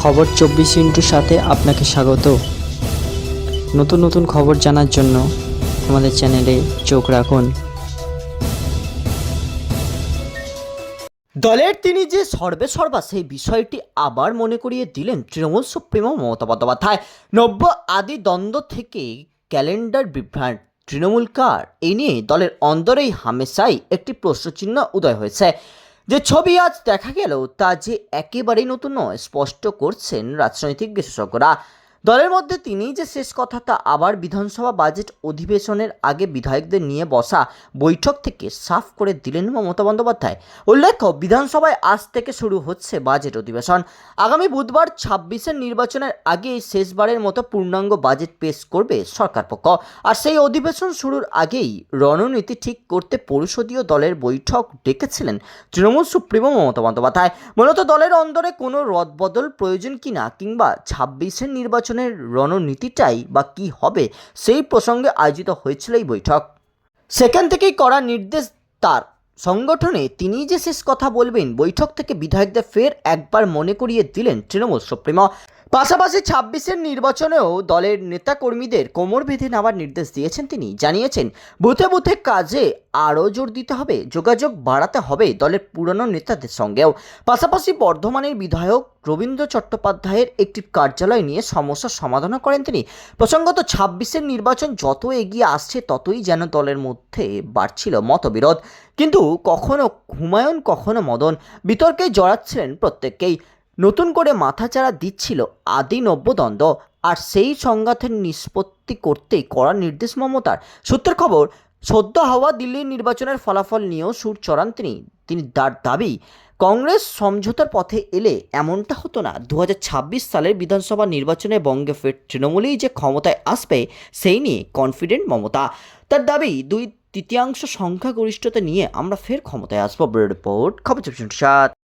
খবর চব্বিশ ইন্টুর সাথে আপনাকে স্বাগত। নতুন নতুন খবর জানার জন্য আমাদের চ্যানেলে চোখ রাখুন। দলের তিনি যে সর্বে সর্বা সেই বিষয়টি আবার মনে করিয়ে দিলেন তৃণমূল সুপ্রিমো মমতা বন্দ্যোপাধ্যায়। নব্য আদি দ্বন্দ্ব থেকে ক্যালেন্ডার বিভ্রাট, তৃণমূল কার? এ নিয়ে দলের অন্দরেই হামেশাই একটি প্রশ্নচিহ্ন উদয় হয়েছে। যে ছবি আজ দেখা গেল তা যে একেবারেই নতুন নয় স্পষ্ট করছেন রাজনৈতিক বিশেষজ্ঞরা দলের মধ্যে তিনি যে শেষ কথা তা আবার বিধানসভা বাজেট অধিবেশনের আগে বিধায়কদের নিয়ে বসা বৈঠক থেকে সাফ করে দিলেন মমতা বন্দ্যোপাধ্যায়। উল্লেখ্য, বিধানসভায় আজ থেকে শুরু হচ্ছে বাজেট অধিবেশন। আগামী বুধবার ছাব্বিশের নির্বাচনের আগে শেষবারের মতো পূর্ণাঙ্গ বাজেট পেশ করবে সরকার পক্ষ। আর সেই অধিবেশন শুরুর আগেই রণনীতি ঠিক করতে পরিষদীয় দলের বৈঠক ডেকেছিলেন তৃণমূল সুপ্রিমো মমতা বন্দ্যোপাধ্যায়। মূলত দলের অন্দরে কোনো রদবদল প্রয়োজন কিনা কিংবা ছাব্বিশের নির্বাচনের রণনীতিটাই বা কি হবে সেই প্রসঙ্গে আয়োজিত হয়েছিল এই বৈঠক। সেখান থেকেই করা নির্দেশ তার। সংগঠনে তিনি যে শেষ কথা বলবেন, বৈঠক থেকে বিধায়কদের ফের একবার মনে করিয়ে দিলেন তৃণমূল সুপ্রিমো। পাশাপাশি ছাব্বিশের নির্বাচনেও দলের নেতাকর্মীদের কোমর বেঁধে নেওয়ার নির্দেশ দিয়েছেন তিনি। জানিয়েছেন, বুথে বুথে কাজে আরও জোর দিতে হবে, যোগাযোগ বাড়াতে হবে দলের পুরনো নেতাদের সঙ্গেও। পাশাপাশি বর্ধমানের বিধায়ক রবীন্দ্র চট্টোপাধ্যায়ের একটি কার্যালয় নিয়ে সমস্যার সমাধানও করেন তিনি। প্রসঙ্গত, ছাব্বিশের নির্বাচন যত এগিয়ে আসছে, ততই যেন দলের মধ্যে বাড়ছিল মতবিরোধ। কিন্তু কখনো হুমায়ুন, কখনো মদন, বিতর্কে জড়াচ্ছিলেন প্রত্যেককেই। নতুন করে মাথাচাড়া দিচ্ছিল আদি নব্যদ্বন্দ্ব আর সেই সংঘাতের নিষ্পত্তি করতেই কড়া নির্দেশ মমতার। সূত্রের খবর, সদ্য হওয়া দিল্লির নির্বাচনের ফলাফল নিয়েও সুর চড়ান তিনি। তিনি তার দাবি, কংগ্রেস সমঝোতার পথে এলে এমনটা হতো না। দু হাজার ছাব্বিশ সালের বিধানসভা নির্বাচনে বঙ্গে ফের তৃণমূলেই যে ক্ষমতায় আসবে, সেই নিয়ে কনফিডেন্ট মমতা। তার দাবি, দুই তৃতীয়াংশ সংখ্যাগরিষ্ঠতা নিয়ে আমরা ফের ক্ষমতায় আসব। রিপোর্ট, খবর চব্বিশ